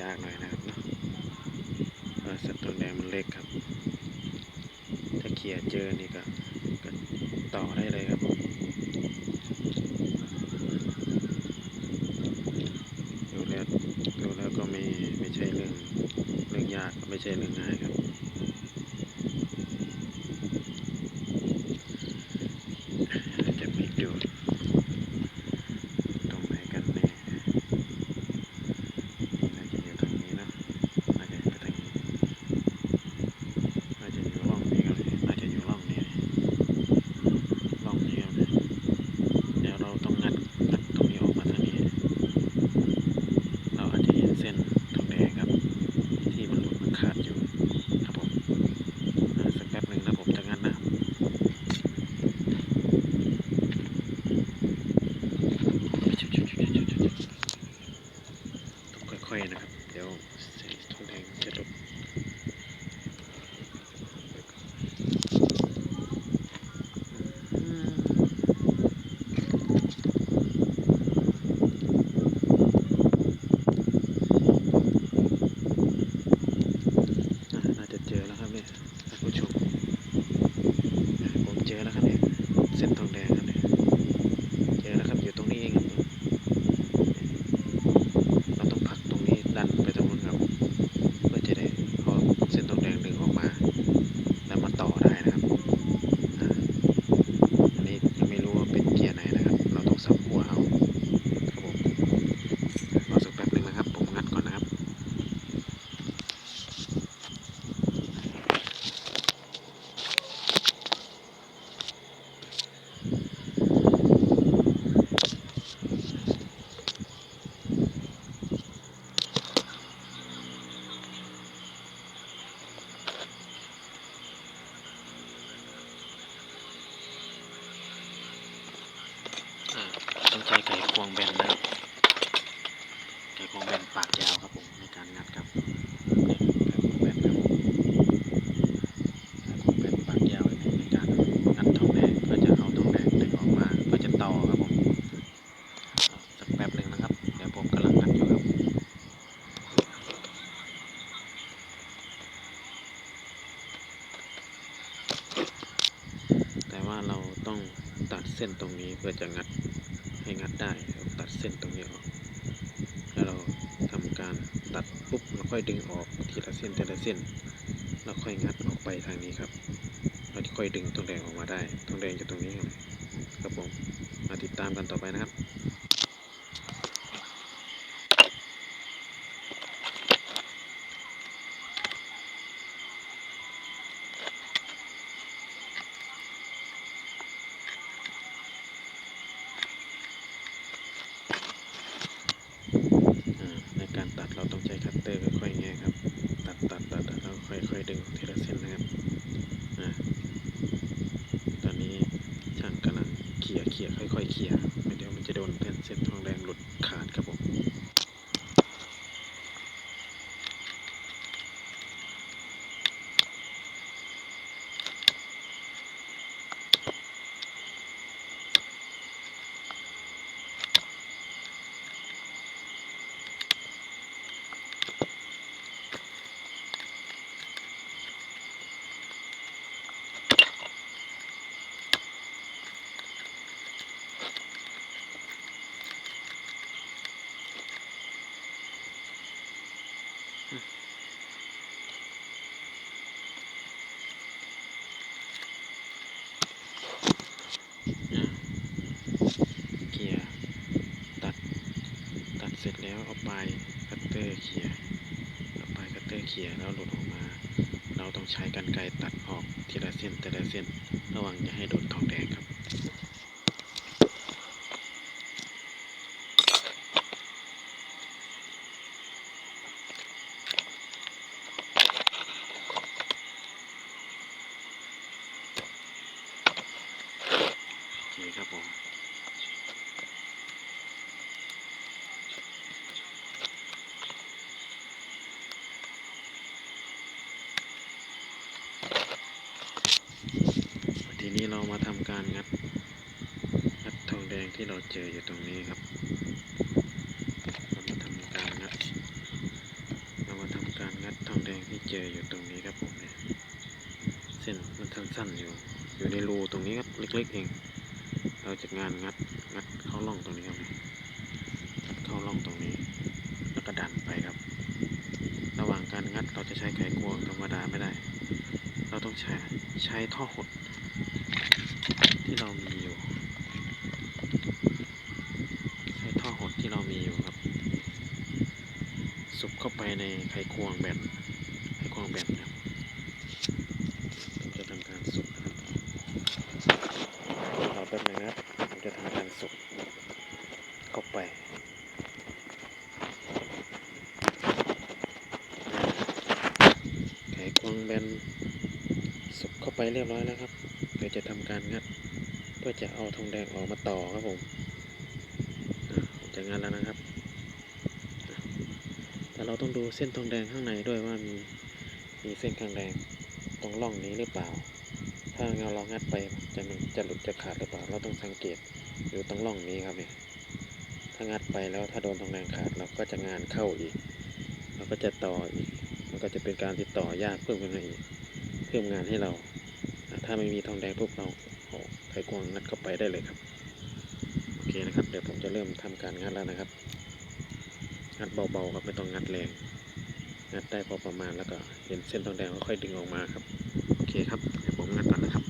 ยากหน่อยนะครับเพาะสัตว์ตัวแดงมันเล็กครับ ถ้าเขี่ยเจอนี่ก็ก็ต่อได้เลยครับดูแล้วดูแล้วก็ไม่ไม่ใช่เรื่องเรื่องยากไม่ใช่เรื่องง่ายครับ Queen. ต้องตัดเส้นตรงนี้เพื่อจะงัดให้งัดได้ตัดเส้นตรงนี้ออก แล้วเราทำการตัดปุ๊บเราค่อยดึงออกทีละเส้นทีละเส้น แล้วค่อยงัดออกไปทางนี้ครับ เราค่อยดึงตรงแดงออกมาได้ตรงแดงจะตรงนี้ครับผมมาติดตามกันต่อไปนะครับ ดึงออกทีละเส้นนะครับอ่าตอนนี้ช่างกำลังเขี่ยเขี่ยค่อยๆเขี่ยไม่เดี๋ยวมันจะโดนแผ่นเส้นทองแดงหลุดขาดครับผม อ่าเขี่ยตัด ตัดเสร็จ แล้วเอาปลายคัตเตอร์เขี่ยเอาปลายคัตเตอร์เขี่ยแล้วหลุดออกมา เราต้องใช้กรรไกรตัดออกทีละเส้นแต่ละเส้น ระวังอย่าให้โดนทองแดงครับ โอเคครับผม ทีนี้ เรามาทำการงัดงัดทองแดงที่เราเจออยู่ตรงนี้ครับเรามาทำการงัด เรามาทำการงัดทองแดงที่เจออยู่ตรงนี้ครับผมเนี่ยเส้นมันสั้นๆอยู่ อยู่ในรูตรงนี้ครับเล็กๆเอง เราจะงานงัดงัดเข้าร่องตรงนี้ครับเนี่ยงัดเข้าร่องตรงนี้ แล้วก็ดันไปครับ ระหว่างการงัดเราจะใช้ไขควงธรรมดาไม่ได้ เราต้องใช้ใช้ท่อหด ที่เรามีอยู่ ใช้ท่อหดที่เรามีอยู่ครับ สุบเข้าไปในไขควงแบบไขควงแบบนะครับผมจะทำการสุบนะครับรอแป๊บหนึงนะครับผมจะทำการสุบเข้าไปไขควงแบนสุบเข้าไปเรียบร้อยแล้วครับเดี๋ยวจะทำการงัด เพื่อจะเอาทองแดงออกมาต่อครับผมจะงัดแล้วนะครับ แต่เราต้องดูเส้นทองแดงข้างในด้วยว่ามีมีเส้นทองแดงตรงร่องนี้หรือเปล่า ถ้าเราเรางัดไปจะมันจะหลุดจะขาดหรือเปล่า เราต้องสังเกตอยู่ตรงร่องนี้ครับเนี่ยถ้างัดไปแล้วถ้าโดนทองแดงขาดเราก็จะงานเข้าอีก เราก็จะต่ออีก มันก็จะเป็นการติดต่อยากเพิ่มขึ้นมาอีก เพิ่มงานให้เรา ถ้าไม่มีทองแดงปุ๊บเรา ไขควงงัดเข้าไปได้เลยครับ โอเคนะครับ เดี๋ยวผมจะเริ่มทำการงัดแล้วนะครับ งัดเบาๆครับไม่ต้องงัดแรง งัดได้พอประมาณแล้วก็เห็นเส้นทองแดงก็ค่อยดึงออกมาครับ โอเคครับ เดี๋ยวผมงัดก่อนนะครับ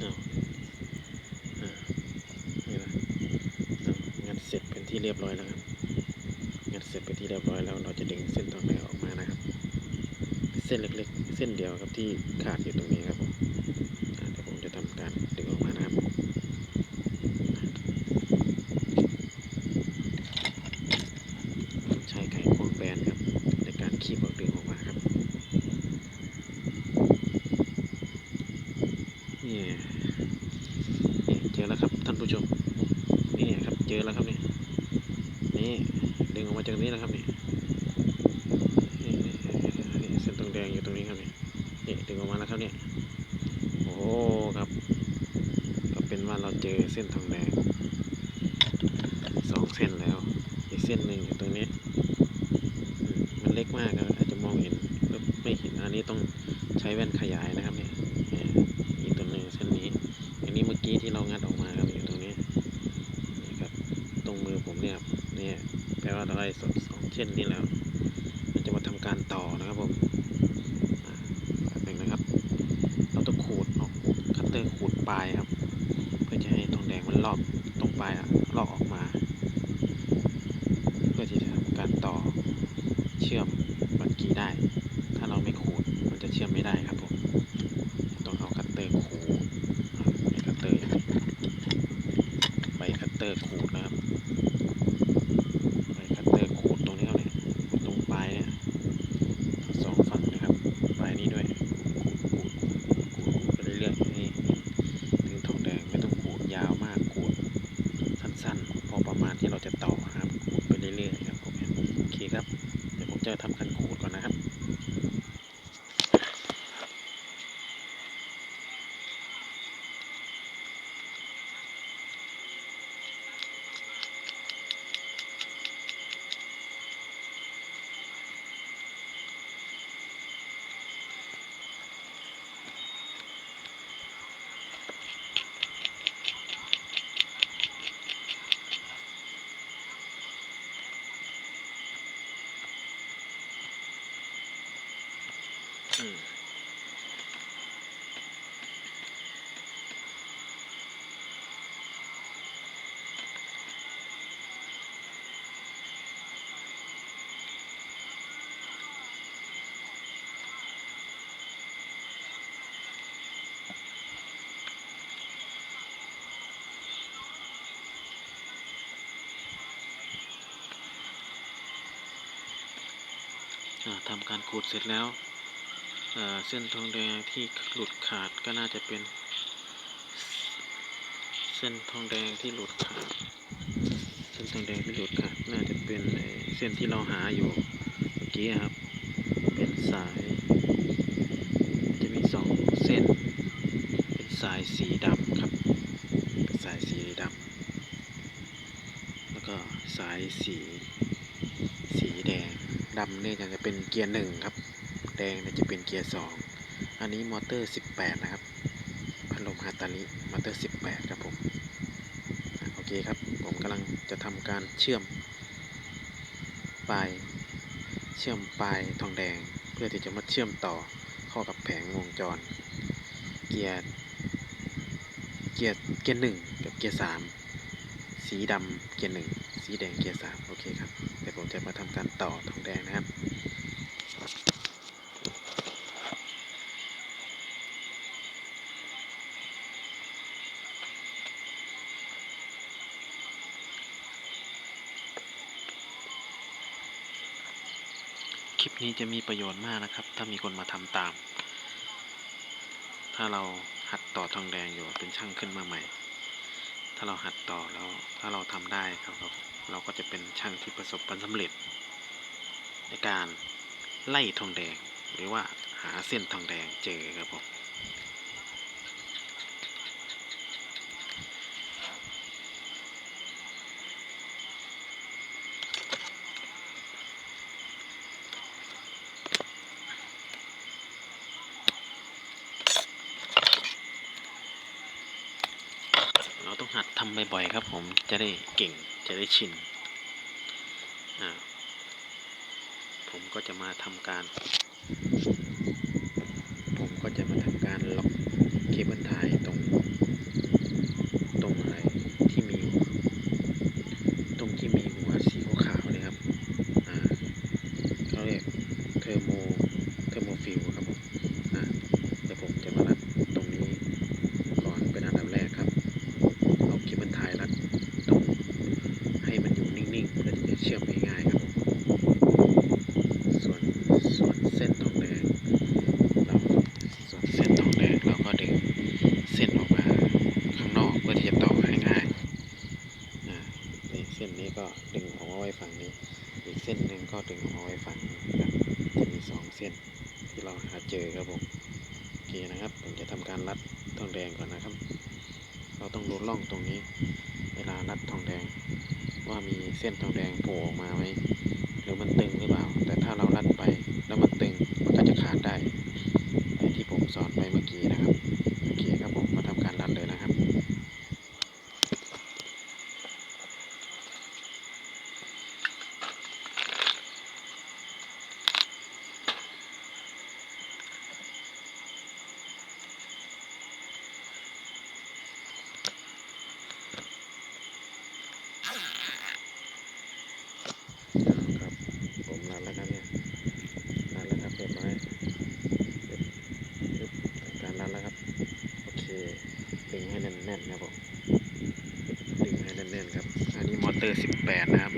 อ้าวอ่านี่นะเอางัดเสร็จ เรียบร้อยแล้วครับงัดเสร็จเป็นที่เรียบร้อยแล้วเราจะดึงเส้นทองแดงออกมานะครับ เส้นเล็กๆ เส้นเดียวครับที่ขาดอยู่ตรงนี้ครับผมเดี๋ยวผมจะทำการดึงออกมานะครับใช้ไขควงแบนครับในการคีบออกดึงออกมาครับนี่เจอแล้วครับท่านผู้ชมนี่ครับเจอแล้วครับเนี่ย นี้ ดึงออกมาจากนี้นะครับเนี่ยนี่เส้นตรงแดงอยู่ตรงนี้ครับเนี่ยนี่ดึงออกมาแล้วครับเนี่ยโอ้ครับ ก็เป็นว่าเราเจอเส้นทองแดงสองเส้นแล้วอีกเส้นหนึ่งอยู่ตรงนี้ เนี่ยแปลว่าเราได้สดสองเช่นนี้แล้ว มันจะมาทำการต่อนะครับผมแบบนึงนะครับ เราต้องขูดเอาคัตเตอร์ขูดปลายครับ เพื่อจะให้ทองแดงมันลอกตรงปลายอะลอกออกมา เพื่อที่จะทำการต่อเชื่อมบักกี้ได้ ถ้าเราไม่ขูดมันจะเชื่อมไม่ได้ครับผมต้องเอาคัต ตอร์ขูดนะครับใช้คัตเตอร์ขูดตรงนี้ครับเนี่ยขูดตรงปลายเนี่ยทั้งสองฝั่งนะครับปลายนี้ด้วยขูดขูดขูดขูดไปเรื่อยๆให้ถึงทองแดงไม่ต้องขูดยาวมากขูดสั้นๆ พอประมาณที่เราจะต่อนะครับขูดไปเรื่อยๆครับผมโอเคครับเดี๋ยวผมจะทำการขูดก่อนนะครับ อืม อ่าทำการขูดเสร็จแล้วเเส้นทองแดงที่หลุดขาดก็น่าจะเป็น เส้นทองแดงที่หลุดขาด เส้นทองแดงที่หลุดขาดน่าจะเป็นเส้นที่เราหาอยู่เมื่อกี้ครับ เป็นสาย จะมีสองเส้น เป็นสายสีดำครับ สายสีดำแล้วก็สายสีสีแดง ดำเนี่ยจะเป็นเกียร์หนึ่งครับ แดงเนี่ยจะเป็นเกียร์สองอันนี้มอเตอร์ 18 นะครับ พัดลมฮาตาลิมอเตอร์ 18 ครับผม โอเคครับ ผมกำลังจะทำการเชื่อมปลายเชื่อมปลายทองแดง เพื่อที่จะมาเชื่อมต่อเข้ากับแผงวงจร เกียร์เกียร์เกียร์หนึ่งกับเกียร์สามสีดำเกียร์หนึ่งสีแดงเกียร์สามโอเคครับ เดี๋ยวผมจะมาทำการต่อทองแดงนะครับคลิปนี้จะมีประโยชน์มากนะครับ ถ้ามีคนมาทำตาม ถ้าเราหัดต่อทองแดงอยู่เป็นช่างขึ้นมาใหม่ ถ้าเราหัดต่อแล้วถ้าเราทำได้ครับเราเราก็จะเป็นช่างที่ประสบความสำเร็จ ในการไล่ทองแดงหรือว่าหาเส้นทองแดงเจอครับผม เราต้องหัดทำ บ่อยๆครับผมจะได้เก่งจะได้ชินผมก็จะมาทำการ ผมก็จะมาทำการล็อกเคเบิลไทยตรง ตรงอะไรที่มี ตรงที่มีหัวสีขาวๆเนี่ยครับอ่าเขาเรียกเทอร์โมเทอร์โมฟิลครับผมอ่าเดี๋ยวผมจะมารัดตรงนี้ก่อนเป็นอันดับแรกครับ เอาเคเบิลไทยรัดตรงให้มันอยู่นิ่งๆ เพื่อที่จะเชื่อมง่ายๆครับผมส่วนส่วนเส้นทองแดงเราส่วนเส้นทองแดงเราก็ดึงเส้นออกมาข้างนอกเพื่อที่จะต่อให้ง่ายอ่านี่เส้นนี้ก็ดึงออกมาไว้ฝั่งนี้ อีกเส้นหนึ่งก็ดึงออกมาไว้ฝั่งนี้ครับจะมีสองเส้นที่เราหาเจอครับผมโอเคนะครับผมจะทำการรัดทองแดงก่อนนะครับ เราต้องดูร่องตรงนี้ เวลารัดทองแดง ว่า แน่นๆครับผมดึงให้แน่นๆครับ อันนี้มอเตอร์ 18 นะครับ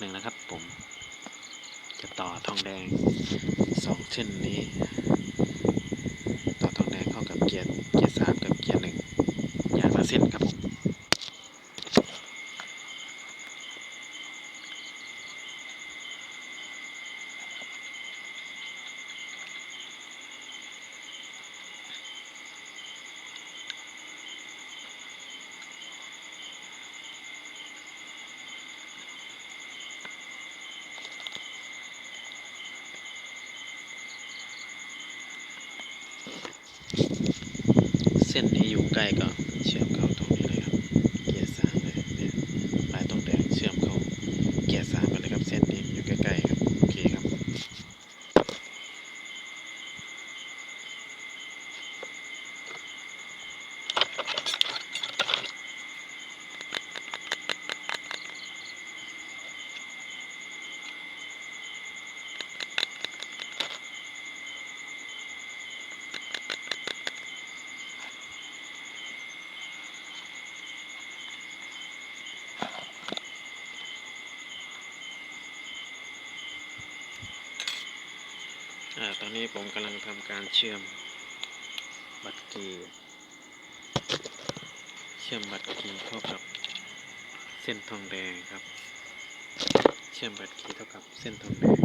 หนึ่งนะครับผม จะต่อทองแดงสองเส้นนี้ เส้นนี้อยู่ใกล้ก็เชื่อมเข้าตรงนี้ อนนี้ผมกำลังทำการเชื่อมบัตรกีเชื่อมบัตรกีเท่ากับเส้นทองแดงครับ เชื่อมบัตรกีเท่ากับเส้นทองแดง